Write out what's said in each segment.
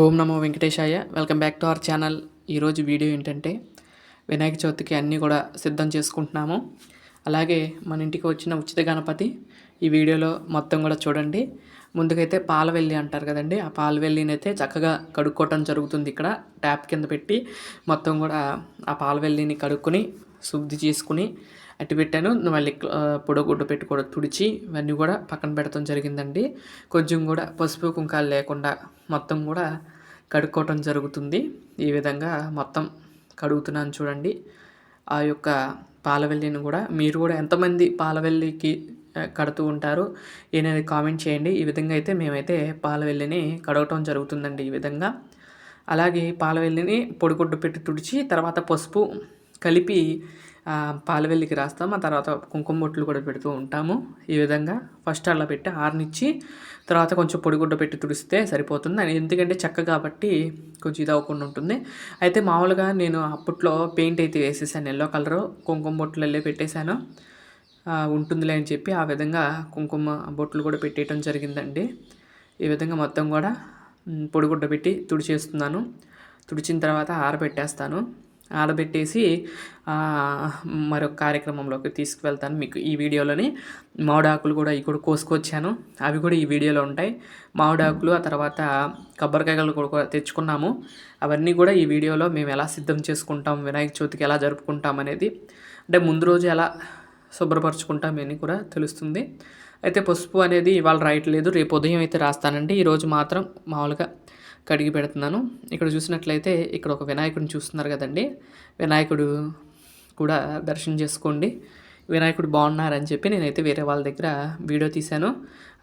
ఓం నమో వెంకటేశాయ. Welcome back to our channel. ఈరోజు video ఏంటంటే వినాయక చవితికి అన్నీ కూడా సిద్ధం చేసుకుంటున్నాము. అలాగే మన ఇంటికి వచ్చిన ఉచిత గణపతి ఈ వీడియోలో మొత్తం కూడా చూడండి. ముందుకైతే పాలవెల్లి అంటారు కదండి. ఆ పాలవెల్లిని అయితే చక్కగా కడుక్కోవటం జరుగుతుంది ఇక్కడ. ట్యాప్ కింద పెట్టి మొత్తం కూడా ఆ పాలవెల్లిని కడుక్కొని శుద్ధి చేసుకుని అట్టి పెట్టాను. మళ్ళీ పొడగుడ్డ పెట్టి కూడా తుడిచి ఇవన్నీ కూడా పక్కన పెడతాం జరిగిందండి. కొంచెం కూడా పసుపు కుంకాలు లేకుండా మొత్తం కూడా కడుక్కోవటం జరుగుతుంది. ఈ విధంగా మొత్తం కడుగుతున్నాను చూడండి. ఆ యొక్క పాలవెల్లిని కూడా మీరు కూడా ఎంతమంది పాలవెల్లికి కడుతూ ఉంటారు అనేది కామెంట్ చేయండి. ఈ విధంగా అయితే మేమైతే పాలవెల్లిని కడగటం జరుగుతుందండి ఈ విధంగా. అలాగే పాలవెల్లిని పొడిగుడ్డు పెట్టి తుడిచి తర్వాత పసుపు కలిపి పాలవెల్లికి రాస్తాం. ఆ తర్వాత కుంకుమ బొట్లు కూడా పెడుతూ ఉంటాము. ఈ విధంగా ఫస్ట్ అలా పెట్టి ఆరనిచ్చి తర్వాత కొంచెం పొడిగుడ్డ పెట్టి తుడిస్తే సరిపోతుంది. అని ఎందుకంటే చెక్క కాబట్టి కొంచెం ఇది అవ్వకుండా ఉంటుంది. అయితే మామూలుగా నేను అప్పట్లో పెయింట్ అయితే వేసేసాను. ఎల్లో కలరు కుంకుమ బొట్లు వెళ్ళి పెట్టేశాను ఉంటుందిలే అని చెప్పి ఆ విధంగా కుంకుమ బొట్లు కూడా పెట్టేయటం జరిగిందండి. ఈ విధంగా మొత్తం కూడా పొడిగుడ్డ పెట్టి తుడిచేస్తున్నాను. తుడిచిన తర్వాత ఆరబెట్టేస్తాను. ఆడబెట్టేసి మరొక కార్యక్రమంలోకి తీసుకువెళ్తాను మీకు ఈ వీడియోలోని. మామిడాకులు కూడా ఇక్కడ కూడా కోసుకొచ్చాను. అవి కూడా ఈ వీడియోలో ఉంటాయి. మామిడాకులు ఆ తర్వాత కొబ్బరికాయలు కూడా తెచ్చుకున్నాము. అవన్నీ కూడా ఈ వీడియోలో మేము ఎలా సిద్ధం చేసుకుంటాం వినాయక చవితికి ఎలా జరుపుకుంటాం అనేది. అంటే ముందు రోజు ఎలా శుభ్రపరచుకుంటాం అని కూడా తెలుస్తుంది. అయితే పసుపు అనేది ఇవాళ రాయట్లేదు రేపు ఉదయం అయితే రాస్తానండి. ఈరోజు మాత్రం మామూలుగా కడిగి పెడుతున్నాను. ఇక్కడ చూసినట్లయితే ఇక్కడ ఒక వినాయకుడిని చూస్తున్నారు కదండి. వినాయకుడు కూడా దర్శనం చేసుకోండి. వినాయకుడు బాగున్నారని చెప్పి నేనైతే వేరే వాళ్ళ దగ్గర వీడియో తీశాను.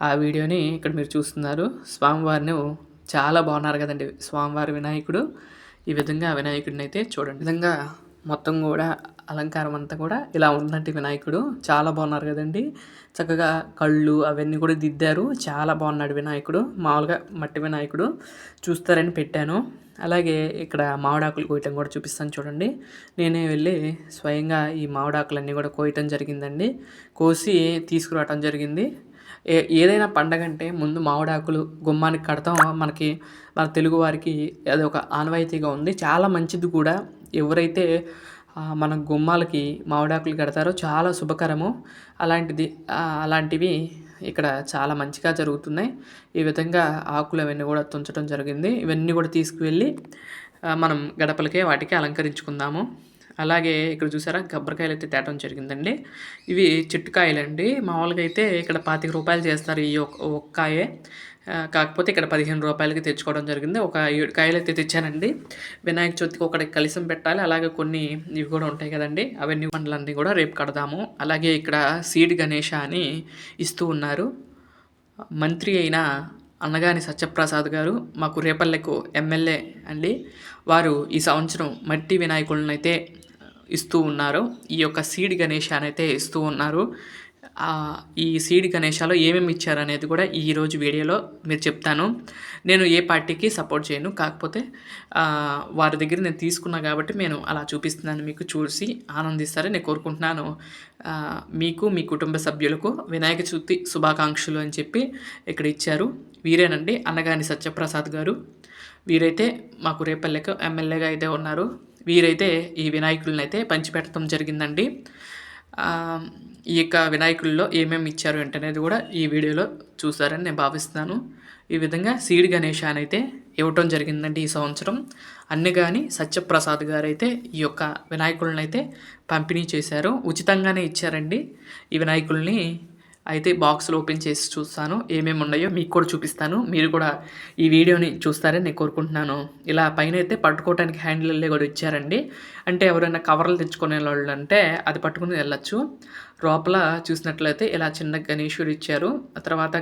ఆ వీడియోని ఇక్కడ మీరు చూస్తున్నారు. స్వామివారిని చాలా బాగున్నారు కదండి. స్వామివారి వినాయకుడు. ఈ విధంగా వినాయకుడిని అయితే చూడండి విధంగా మొత్తం కూడా అలంకారం అంతా కూడా ఇలా ఉందంటే వినాయకుడు. చాలా బాగున్నారు కదండి. చక్కగా కళ్ళు అవన్నీ కూడా దిద్దారు. చాలా బాగున్నాడు వినాయకుడు. మామూలుగా మట్టి వినాయకుడు చూస్తారని పెట్టాను. అలాగే ఇక్కడ మామిడాకులు కోయటం కూడా చూపిస్తాను చూడండి. నేనే వెళ్ళి స్వయంగా ఈ మామిడాకులన్నీ కూడా కోయటం జరిగిందండి. కోసి తీసుకురావటం జరిగింది. ఏ ఏదైనా పండగ అంటే ముందు మామిడాకులు గుమ్మానికి కడతాం. మనకి మన తెలుగు వారికి అది ఒక ఆనవాయితీగా ఉంది. చాలా మంచిది కూడా. ఎవరైతే మన గుమ్మాలకి మామిడాకులు కడతారో చాలా శుభకరము. అలాంటిది అలాంటివి ఇక్కడ చాలా మంచిగా జరుగుతున్నాయి. ఈ విధంగా ఆకులు అవన్నీ కూడా తుంచడం జరిగింది. ఇవన్నీ కూడా తీసుకువెళ్ళి మనం గడపలకే వాటికి అలంకరించుకుందాము. అలాగే ఇక్కడ చూసారా? కొబ్బరికాయలు అయితే తేటం జరిగిందండి. ఇవి చిట్టుకాయలండి. మామూలుగా అయితే ఇక్కడ పాతిక రూపాయలు చేస్తారు ఈ ఒక్కాయే కాకపోతే ఇక్కడ పదిహేను రూపాయలకి తెచ్చుకోవడం జరిగింది. ఒక ఏడు కాయలు అయితే తెచ్చానండి. వినాయక చవితికి ఒకటి కలిసం పెట్టాలి. అలాగే కొన్ని ఇవి కూడా ఉంటాయి కదండి. అవన్నీ పండ్లన్నీ కూడా రేపు కడదాము. అలాగే ఇక్కడ సీడ్ గణేష అని ఇస్తూ ఉన్నారు. మంత్రి అయిన అన్నగాని సత్యప్రసాద్ గారు మాకు రేపల్లెకు ఎమ్మెల్యే అండి. వారు ఈ సంవత్సరం మట్టి వినాయకులను అయితే ఇస్తూ ఉన్నారు. ఈ యొక్క సీడ్ గణేష్ అయితే ఇస్తూ ఉన్నారు. ఈ సీడ్ గణేశాలో ఏమేమి ఇచ్చారనేది కూడా ఈరోజు వీడియోలో మీరు చెప్తాను. నేను ఏ పార్టీకి సపోర్ట్ చేయను కాకపోతే వారి దగ్గర నేను తీసుకున్నా కాబట్టి నేను అలా చూపిస్తున్నాను. మీకు చూసి ఆనందిస్తారని నేను కోరుకుంటున్నాను. మీకు మీ కుటుంబ సభ్యులకు వినాయక చవితి శుభాకాంక్షలు అని చెప్పి ఇక్కడ ఇచ్చారు. వీరేనండి అన్నగాని సత్యప్రసాద్ గారు. వీరైతే మాకు రేపల్లెకు ఎమ్మెల్యేగా అయితే ఉన్నారు. వీరైతే ఈ వినాయకులను అయితే పంచిపెట్టడం జరిగిందండి. ఈ యొక్క వినాయకుల్లో ఏమేమి ఇచ్చారు ఏంటనేది కూడా ఈ వీడియోలో చూసారని నేను భావిస్తున్నాను. ఈ విధంగా సీడ్ గణేష్ అని అయితే ఇవ్వటం జరిగిందండి ఈ సంవత్సరం. అన్ని కానీ సత్యప్రసాద్ గారు అయితే ఈ యొక్క వినాయకులను అయితే పంపిణీ చేశారు. ఉచితంగానే ఇచ్చారండి. ఈ వినాయకుల్ని అయితే బాక్స్లో ఓపెన్ చేసి చూస్తాను. ఏమేమి ఉన్నాయో మీకు కూడా చూపిస్తాను. మీరు కూడా ఈ వీడియోని చూస్తారని నేను కోరుకుంటున్నాను. ఇలా పైన అయితే పట్టుకోవడానికి హ్యాండిల్ కూడా ఇచ్చారండి. అంటే ఎవరైనా కవర్లు తెచ్చుకునే వాళ్ళు అంటే అది పట్టుకుని వెళ్ళచ్చు. లోపల చూసినట్లయితే ఇలా చిన్న గణేశుడు ఇచ్చారు. ఆ తర్వాత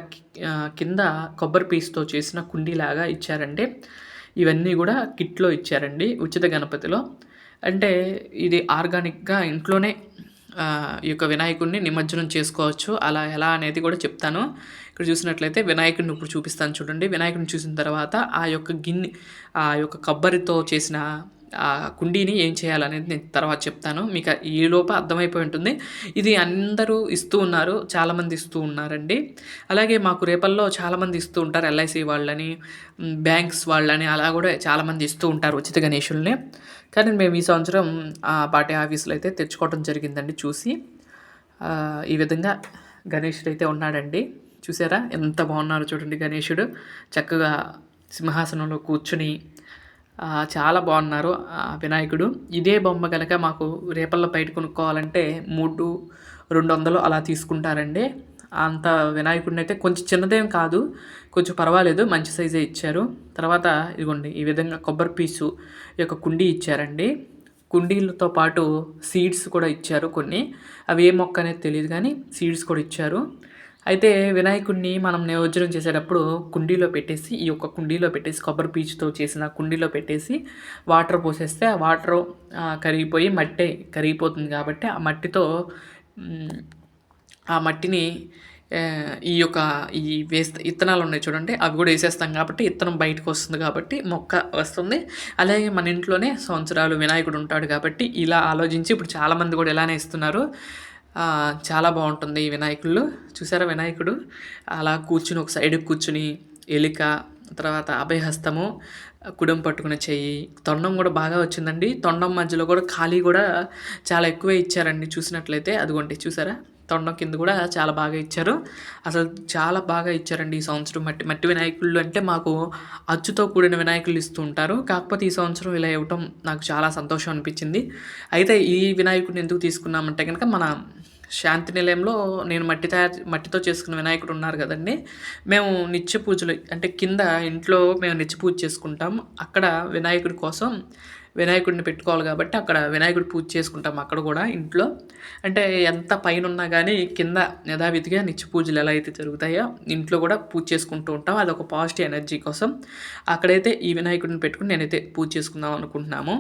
కింద కొబ్బరి పీస్తో చేసిన కుండీలాగా ఇచ్చారండి. ఇవన్నీ కూడా కిట్లో ఇచ్చారండి ఉచిత గణపతిలో. అంటే ఇది ఆర్గానిక్గా ఇంట్లోనే ఈ యొక్క వినాయకుడిని నిమజ్జనం చేసుకోవచ్చు. అలా ఎలా అనేది కూడా చెప్తాను. ఇక్కడ చూసినట్లయితే వినాయకుడిని ఇప్పుడు చూపిస్తాను చూడండి. వినాయకుడిని చూసిన తర్వాత ఆ యొక్క గిన్నె ఆ యొక్క కొబ్బరితో చేసిన ఆ కుండీని ఏం చేయాలనేది నేను తర్వాత చెప్తాను. మీకు ఈ లోప అర్థమైపోయి ఉంటుంది. ఇది అందరూ ఇస్తూ ఉన్నారు చాలామంది ఇస్తూ ఉన్నారండి. అలాగే మాకు రేపల్లో చాలామంది ఇస్తూ ఉంటారు ఎల్ఐసి వాళ్ళని బ్యాంక్స్ వాళ్ళని అలా కూడా చాలామంది ఇస్తూ ఉంటారు ఉచిత గణేషుల్ని. కానీ మేము ఈ సంవత్సరం ఆ పార్టీ ఆఫీసులో అయితే తెచ్చుకోవడం జరిగిందండి చూసి. ఈ విధంగా గణేషుడు అయితే ఉన్నాడండి. చూసారా? ఎంత బాగున్నారో చూడండి గణేషుడు. చక్కగా సింహాసనంలో కూర్చుని చాలా బాగున్నారు వినాయకుడు. ఇదే బొమ్మ కనుక మాకు రేపల్లో బయట కొనుక్కోవాలంటే మూడు రెండు వందలు అలా తీసుకుంటారండి. అంత వినాయకుడిని అయితే కొంచెం చిన్నదేం కాదు కొంచెం పర్వాలేదు మంచి సైజే ఇచ్చారు. తర్వాత ఇదిగోండి ఈ విధంగా కొబ్బరి పీసు ఈ యొక్క కుండీ ఇచ్చారండి. కుండీలతో పాటు సీడ్స్ కూడా ఇచ్చారు కొన్ని. అవి ఏ మొక్క అనేది తెలియదు కానీ సీడ్స్ కూడా ఇచ్చారు. అయితే వినాయకుడిని మనం నిమజ్జనం చేసేటప్పుడు కుండీలో పెట్టేసి ఈ యొక్క కుండీలో పెట్టేసి కొబ్బరి పీచుతో చేసిన కుండీలో పెట్టేసి వాటర్ పోసేస్తే ఆ వాటర్ కరిగిపోయి మట్టి కరిగిపోతుంది కాబట్టి ఆ మట్టితో ఆ మట్టిని ఈ యొక్క ఈ వేస్తే ఇత్తనాలు ఉన్నాయి చూడండి అవి కూడా వేసేస్తాం కాబట్టి ఇత్తనం బయటకు వస్తుంది కాబట్టి మొక్క వస్తుంది. అలాగే మన ఇంట్లోనే సంవత్సరాలు వినాయకుడు ఉంటాడు కాబట్టి ఇలా ఆలోచించి ఇప్పుడు చాలామంది కూడా ఇలానే ఇస్తున్నారు. చాలా బాగుంటుంది ఈ వినాయకుళ్ళు. చూసారా వినాయకుడు? అలా కూర్చుని ఒక సైడ్కి కూర్చుని ఎలిక తర్వాత అభయహస్తము కుడం పట్టుకుని చెయ్యి తొండం కూడా బాగా వచ్చిందండి. తొండం మధ్యలో కూడా ఖాళీ కూడా చాలా ఎక్కువే ఇచ్చారండి చూసినట్లయితే. అదిగోండి చూసారా? తొండం కింద కూడా చాలా బాగా ఇచ్చారు. అసలు చాలా బాగా ఇచ్చారండి ఈ సంవత్సరం. మట్టి మట్టి వినాయకుళ్ళు అంటే మాకు అచ్చుతో కూడిన వినాయకులు ఇస్తూ ఉంటారు. కాకపోతే ఈ సంవత్సరం ఇలా ఇవ్వటం నాకు చాలా సంతోషం అనిపించింది. అయితే ఈ వినాయకుడిని ఎందుకు తీసుకున్నామంటే కనుక మన శాంతి నిలయంలో నేను మట్టి తయారు మట్టితో చేసుకున్న వినాయకుడు ఉన్నారు కదండి. మేము నిత్య పూజలు అంటే కింద ఇంట్లో మేము నిత్య పూజ చేసుకుంటాం. అక్కడ వినాయకుడి కోసం వినాయకుడిని పెట్టుకోవాలి కాబట్టి అక్కడ వినాయకుడు పూజ చేసుకుంటాం అక్కడ కూడా ఇంట్లో. అంటే ఎంత పైన ఉన్నా కానీ కింద యథావిధిగా నిత్య పూజలు ఎలా అయితే జరుగుతాయో ఇంట్లో కూడా పూజ చేసుకుంటూ ఉంటాం. అది ఒక పాజిటివ్ ఎనర్జీ కోసం. అక్కడైతే ఈ వినాయకుడిని పెట్టుకుని నేనైతే పూజ చేసుకుందాం అనుకుంటున్నాము.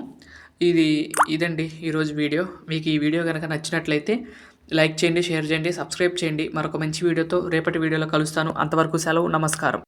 ఇది ఇదండి ఈరోజు వీడియో. మీకు ఈ వీడియో కనుక నచ్చినట్లయితే లైక్ చేయండి షేర్ చేయండి సబ్స్క్రైబ్ చేయండి. మరొక మంచి వీడియోతో రేపటి వీడియోలో కలుస్తాను. అంతవరకు సెలవు నమస్కారం.